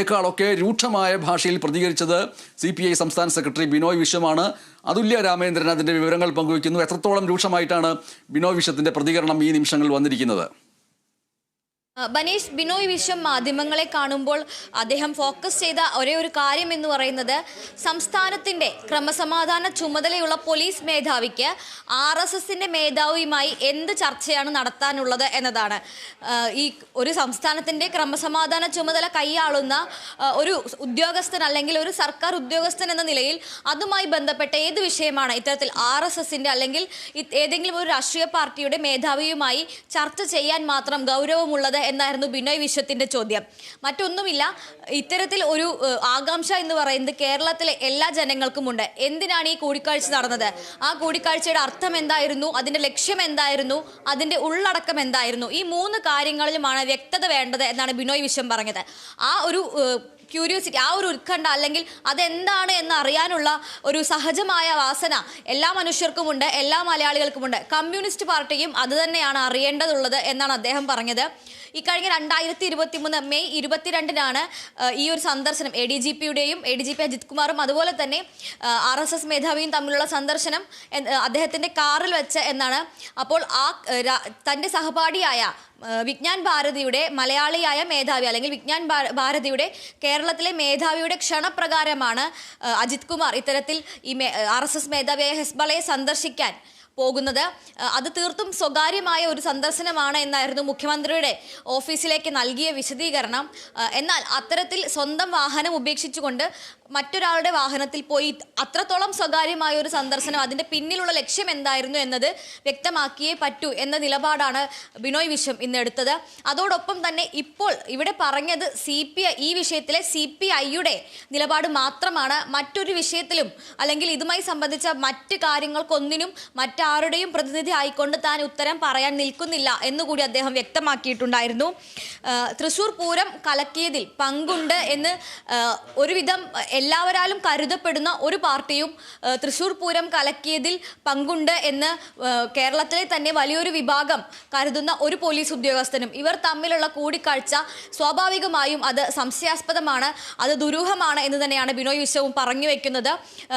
േക്കാളൊക്കെ രൂക്ഷമായ ഭാഷയിൽ പ്രതികരിച്ചത് സി പി ഐ സംസ്ഥാന സെക്രട്ടറി ബിനോയ് വിശ്വമാണ്. അതുല്യ രാമേന്ദ്രൻ അതിന്റെ വിവരങ്ങൾ പങ്കുവയ്ക്കുന്നു. എത്രത്തോളം രൂക്ഷമായിട്ടാണ് ബിനോയ് വിശ്വത്തിന്റെ പ്രതികരണം ഈ നിമിഷങ്ങളിൽ വന്നിരിക്കുന്നത്? ബനീഷ് ബിനോയ് വിശ്വം മാധ്യമങ്ങളെ കാണുമ്പോൾ അദ്ദേഹം ഫോക്കസ് ചെയ്ത ഒരേ ഒരു കാര്യം എന്ന് പറയുന്നത് സംസ്ഥാനത്തിന്റെ ക്രമസമാധാന ചുമതലയുള്ള പോലീസ് മേധാവിക്ക് ആർ എസ് എസിന്റെ മേധാവിയുമായി എന്ത് ചർച്ചയാണ് നടത്താനുള്ളത് എന്നതാണ്. ഈ ഒരു സംസ്ഥാനത്തിന്റെ ക്രമസമാധാന ചുമതല കൈയാളുന്ന ഒരു ഉദ്യോഗസ്ഥൻ അല്ലെങ്കിൽ ഒരു സർക്കാർ ഉദ്യോഗസ്ഥൻ എന്ന നിലയിൽ അതുമായി ബന്ധപ്പെട്ട ഏത് വിഷയമാണ് ഇത്തരത്തിൽ ആർ എസ് എസിന്റെ അല്ലെങ്കിൽ ഏതെങ്കിലും ഒരു രാഷ്ട്രീയ പാർട്ടിയുടെ മേധാവിയുമായി ചർച്ച ചെയ്യാൻ മാത്രം ഗൗരവമുള്ളത് എന്നായിരുന്നു ബിനോയ് വിശ്വത്തിന്റെ ചോദ്യം. മറ്റൊന്നുമില്ല ഇത്തരത്തിൽ ഒരു ആകാംക്ഷ എന്ന് പറയുന്നത് കേരളത്തിലെ എല്ലാ ജനങ്ങൾക്കും ഉണ്ട്. എന്തിനാണ് ഈ കൂടിക്കാഴ്ച നടന്നത്? ആ കൂടിക്കാഴ്ചയുടെ അർത്ഥം എന്തായിരുന്നു? അതിന്റെ ലക്ഷ്യം എന്തായിരുന്നു? അതിന്റെ ഉള്ളടക്കം എന്തായിരുന്നു? ഈ മൂന്ന് കാര്യങ്ങളിലുമാണ് വ്യക്തത വേണ്ടത് എന്നാണ് ബിനോയ് വിശ്വം പറഞ്ഞത്. ആ ഒരു ക്യൂരിയോസിറ്റി ആ ഒരു ഉത്കണ്ഠ അല്ലെങ്കിൽ അതെന്താണ് എന്ന് അറിയാനുള്ള ഒരു സഹജമായ വാസന എല്ലാ മനുഷ്യർക്കുമുണ്ട് എല്ലാ മലയാളികൾക്കുമുണ്ട്. കമ്മ്യൂണിസ്റ്റ് പാർട്ടിയും അത് തന്നെയാണ് അറിയേണ്ടതുള്ളത് എന്നാണ് അദ്ദേഹം പറഞ്ഞത്. ഇക്കഴിഞ്ഞ രണ്ടായിരത്തി ഇരുപത്തി മൂന്ന് മെയ് ഇരുപത്തിരണ്ടിനാണ് ഈ ഒരു സന്ദർശനം. എ ഡി ജി പിയുടെയും A D G P Ajith കുമാറും അതുപോലെ തന്നെ ആർ എസ് എസ് മേധാവിയും തമ്മിലുള്ള സന്ദർശനം അദ്ദേഹത്തിന്റെ കാറിൽ വെച്ച് എന്നാണ് അപ്പോൾ ആ തന്റെ സഹപാഠിയായ വിജ്ഞാൻ ഭാരതിയുടെ മലയാളിയായ മേധാവി അല്ലെങ്കിൽ വിജ്ഞാൻ ഭാരതിയുടെ കേരളത്തിലെ മേധാവിയുടെ ക്ഷണപ്രകാരമാണ് അജിത് കുമാർ ഇത്തരത്തിൽ ഈ ആർ എസ് എസ് മേധാവിയായ ഹെസ്ബളയെ സന്ദർശിക്കാൻ പോകുന്നത്. അത് തീർത്തും സ്വകാര്യമായ ഒരു സന്ദർശനമാണ് എന്നായിരുന്നു മുഖ്യമന്ത്രിയുടെ ഓഫീസിലേക്ക് നൽകിയ വിശദീകരണം. എന്നാൽ അത്തരത്തിൽ സ്വന്തം വാഹനം ഉപേക്ഷിച്ചുകൊണ്ട് മറ്റൊരാളുടെ വാഹനത്തിൽ പോയി അത്രത്തോളം സ്വകാര്യമായ ഒരു സന്ദർശനം അതിന്റെ പിന്നിലുള്ള ലക്ഷ്യം എന്തായിരുന്നു എന്നത് വ്യക്തമാക്കിയേ പറ്റൂ എന്ന നിലപാടാണ് ബിനോയ് വിശ്വം ഇന്ന് എടുത്തത്. അതോടൊപ്പം തന്നെ ഇപ്പോൾ ഇവിടെ പറഞ്ഞത് സി ഈ വിഷയത്തിലെ സി പി ഐയുടെ നിലപാട് മാത്രമാണ്. മറ്റൊരു വിഷയത്തിലും അല്ലെങ്കിൽ ഇതുമായി സംബന്ധിച്ച മറ്റ് കാര്യങ്ങൾക്കൊന്നിനും മറ്റാരുടെയും പ്രതിനിധി ആയിക്കൊണ്ട് താൻ ഉത്തരം പറയാൻ നിൽക്കുന്നില്ല എന്നുകൂടി അദ്ദേഹം വ്യക്തമാക്കിയിട്ടുണ്ടായിരുന്നു. തൃശൂർ പൂരം കലക്കിയതിൽ പങ്കുണ്ട് എന്ന് ഒരുവിധം എല്ലാവരാലും കരുതപ്പെടുന്ന ഒരു പാർട്ടിയും തൃശൂർ പൂരം കലക്കിയതിൽ പങ്കുണ്ട് എന്ന് കേരളത്തിലെ തന്നെ വലിയൊരു വിഭാഗം കരുതുന്ന ഒരു പോലീസ് ഉദ്യോഗസ്ഥനും ഇവർ തമ്മിലുള്ള കൂടിക്കാഴ്ച സ്വാഭാവികമായും അത് സംശയാസ്പദമാണ് അത് ദുരൂഹമാണ് എന്ന് തന്നെയാണ് ബിനോയ് വിശ്വവും പറഞ്ഞു വെക്കുന്നത്.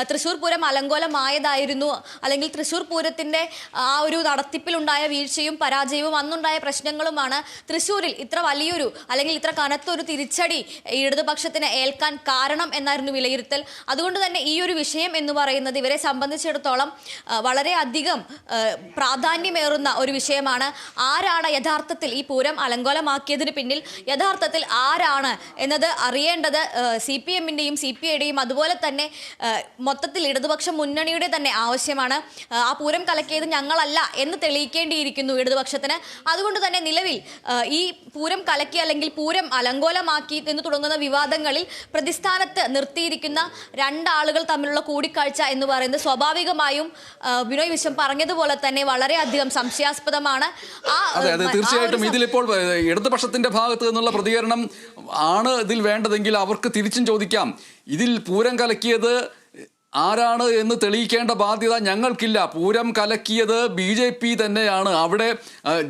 തൃശൂർ പൂരം അലങ്കോലമായതായിരുന്നു അല്ലെങ്കിൽ തൃശൂർ പൂരത്തിന്റെ ആ ഒരു നടത്തിപ്പിലുണ്ടായ വീഴ്ചയും പരാജയവും അന്നുണ്ടായ പ്രശ്നങ്ങളുമാണ് തൃശ്ശൂരിൽ ഇത്ര വലിയൊരു അല്ലെങ്കിൽ ഇത്ര കനത്തൊരു തിരിച്ചടി ഇടതുപക്ഷത്തിന് ഏൽക്കാൻ കാരണം എന്നായിരുന്നു വിലയിരുത്തൽ. അതുകൊണ്ട് തന്നെ ഈ ഒരു വിഷയം എന്ന് പറയുന്നത് ഇവരെ സംബന്ധിച്ചിടത്തോളം വളരെയധികം പ്രാധാന്യമേറുന്ന ഒരു വിഷയമാണ്. ആരാണ് യഥാർത്ഥത്തിൽ ഈ പൂരം അലങ്കോലമാക്കിയതിന് പിന്നിൽ യഥാർത്ഥത്തിൽ ആരാണ് എന്നത് അറിയേണ്ടത് സി പി എമ്മിന്റെയും സി പി ഐയുടെയും അതുപോലെ തന്നെ മൊത്തത്തിൽ ഇടതുപക്ഷ മുന്നണിയുടെ തന്നെ ആവശ്യമാണ്. ആ, പൂരം കലക്കിയത് ഞങ്ങളല്ല എന്ന് തെളിയിക്കേണ്ടിയിരിക്കുന്നു ഇടതുപക്ഷത്തിന്. അതുകൊണ്ട് തന്നെ നിലവിൽ ഈ പൂരം കലക്കി അല്ലെങ്കിൽ പൂരം അലങ്കോലമാക്കി എന്ന് തുടങ്ങുന്ന വിവാദങ്ങളിൽ പ്രതിസ്ഥാനത്ത് നിർത്തിയിരിക്കുന്ന രണ്ടാളുകൾ തമ്മിലുള്ള കൂടിക്കാഴ്ച എന്ന് പറയുന്നത് സ്വാഭാവികമായും വിനോയ് ബിനോയ് വിശ്വം പറഞ്ഞതുപോലെ തന്നെ വളരെയധികം സംശയാസ്പദമാണ്. ആ അതെ അതെ തീർച്ചയായിട്ടും ഇതിലിപ്പോൾ ഇടതുപക്ഷത്തിന്റെ ഭാഗത്ത് നിന്നുള്ള പ്രതികരണം ആണ് ഇതിൽ വേണ്ടതെങ്കിൽ അവർക്ക് തിരിച്ചും ചോദിക്കാം. ഇതിൽ പൂരം കലക്കിയത് ആരാണ് എന്ന് തെളിയിക്കേണ്ട ബാധ്യത ഞങ്ങൾക്കില്ല. പൂരം കലക്കിയത് ബി ജെ പി തന്നെയാണ്. അവിടെ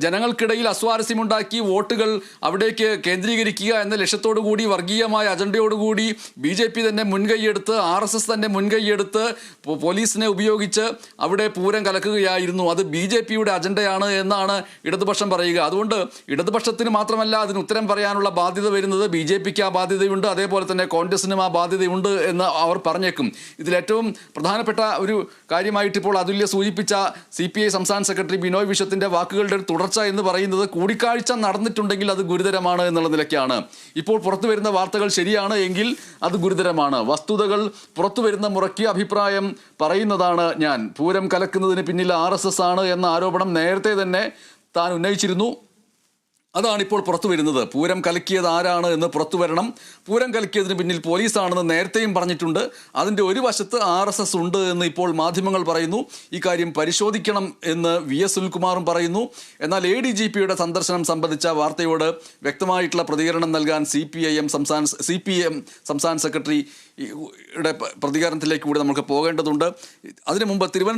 ജനങ്ങൾക്കിടയിൽ അസ്വാരസ്യമുണ്ടാക്കി വോട്ടുകൾ അവിടേക്ക് കേന്ദ്രീകരിക്കുക എന്ന ലക്ഷ്യത്തോടു കൂടി വർഗീയമായ അജണ്ടയോടുകൂടി ബി ജെ പി തന്നെ മുൻകൈയെടുത്ത് ആർ എസ് എസ് തന്നെ മുൻകൈയെടുത്ത് പോലീസിനെ ഉപയോഗിച്ച് അവിടെ പൂരം കലക്കുകയായിരുന്നു. അത് ബി ജെ പിയുടെ അജണ്ടയാണ് എന്നാണ് ഇടതുപക്ഷം പറയുക. അതുകൊണ്ട് ഇടതുപക്ഷത്തിന് മാത്രമല്ല അതിന് ഉത്തരം പറയാനുള്ള ബാധ്യത വരുന്നത് ബി ജെ പിക്ക് ആ ബാധ്യതയുണ്ട്. അതേപോലെ തന്നെ കോൺഗ്രസിനും ആ ബാധ്യതയുണ്ട് എന്ന് അവർ പറഞ്ഞേക്കും. ഇതിൽ ഏറ്റവും പ്രധാനപ്പെട്ട ഒരു കാര്യമായിട്ട് ഇപ്പോൾ അതുല്യ സൂചിപ്പിച്ച സി പി ഐ സംസ്ഥാന സെക്രട്ടറി ബിനോയ് വിശ്വത്തിന്റെ വാക്കുകളുടെ തുടർച്ച എന്ന് പറയുന്നത് കൂടിക്കാഴ്ച നടന്നിട്ടുണ്ടെങ്കിൽ അത് ഗുരുതരമാണ് എന്നുള്ള നിലയ്ക്കാണ്. ഇപ്പോൾ പുറത്തു വരുന്ന വാർത്തകൾ ശരിയാണ് എങ്കിൽ അത് ഗുരുതരമാണ്. വസ്തുതകൾ പുറത്തു വരുന്ന മുറയ്ക്ക് അഭിപ്രായം പറയുന്നതാണ് ഞാൻ. പൂരം കലക്കുന്നതിന് പിന്നിൽ ആർ ആണ് എന്ന ആരോപണം നേരത്തെ തന്നെ താൻ ഉന്നയിച്ചിരുന്നു. അതാണ് ഇപ്പോൾ പുറത്തു വരുന്നത്. പൂരം കലക്കിയത് ആരാണ് എന്ന് പുറത്തു വരണം. പൂരം കലക്കിയതിന് പിന്നിൽ പോലീസാണെന്ന് നേരത്തെയും പറഞ്ഞിട്ടുണ്ട്. അതിന്റെ ഒരു വശത്ത് ആർ എസ് എസ് ഉണ്ട് എന്ന് ഇപ്പോൾ മാധ്യമങ്ങൾ പറയുന്നു. ഇക്കാര്യം പരിശോധിക്കണം എന്ന് വി എസ് സുനിൽകുമാറും പറയുന്നു. എന്നാൽ എ ഡി ജി പിയുടെ സന്ദർശനം സംബന്ധിച്ച വാർത്തയോട് വ്യക്തമായിട്ടുള്ള പ്രതികരണം നൽകാൻ സി പി ഐ എം സംസ്ഥാന സി പി എം സംസ്ഥാന സെക്രട്ടറി യുടെ പ്രതികരണത്തിലേക്ക് കൂടി നമുക്ക് പോകേണ്ടതുണ്ട്. അതിനു മുമ്പ് തിരുവനന്തപുരം